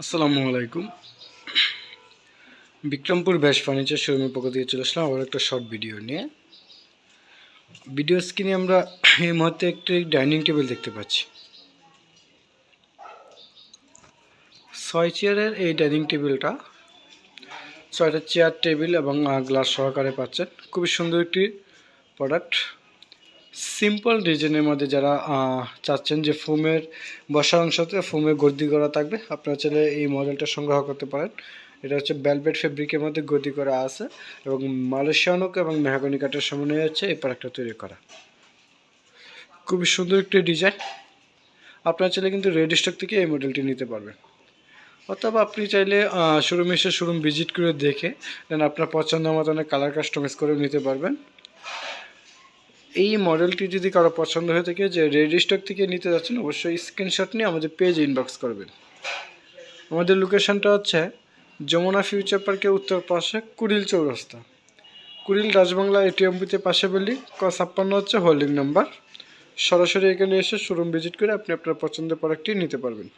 আসসালামু আলাইকুম। বিক্রমপুর ব্যাস ফার্নিচার শোরুমের পক্ষ থেকে চলে আসলাম আবার একটা শর্ট ভিডিও নিয়ে। ভিডিও স্ক্রিনে আমরা এই মুহূর্তে একটি ডাইনিং টেবিল দেখতে পাচ্ছি। ছয় চেয়ারের এই ডাইনিং টেবিলটা ছয়টা চেয়ার টেবিল এবং গ্লাস সহকারে পাচ্ছেন। খুবই সুন্দর একটি প্রোডাক্ট সিম্পল ডিজাইনের মধ্যে যারা চাচ্ছেন যে ফোমের বসার অংশতে ফোমের গদ্দি করা থাকবে, আপনারা চাইলে এই মডেলটা সংগ্রহ করতে পারেন। এটা হচ্ছে বেলভেট ফেব্রিকের মধ্যে গদি করা আছে এবং মালয়েশিয়ানক এবং মেহাগনি কাঠের সমন্বয়ে হচ্ছে এই প্রোডাক্টটা তৈরি করা। খুবই সুন্দর একটি ডিজাইন আপনারা চাইলে কিন্তু রেড স্টক থেকে এই মডেলটি নিতে পারবেন। অথবা আপনি চাইলে শোরুম এসে শোরুম ভিজিট করে দেখে দেন আপনার পছন্দ মতো অনেক কালার কাস্টমাইজ করে নিতে পারবেন। এই মডেলটি যদি কারও পছন্দ হয়ে থাকে, যে রেডি স্টক থেকে নিতে যাচ্ছেন, অবশ্যই স্ক্রিনশট নিয়ে আমাদের পেজে ইনবক্স করবেন। আমাদের লোকেশনটা হচ্ছে যমুনা ফিউচার পার্কের উত্তর পাশে কুড়িল চৌরাস্তা। কুড়িল রাজবাংলা এটিএম বুথে পাশে বলি ক ছাপ্পান্ন হচ্ছে হোল্ডিং নাম্বার সরাসরি এখানে এসে শোরুম ভিজিট করে আপনি আপনার পছন্দের প্রোডাক্টটি নিতে পারবেন।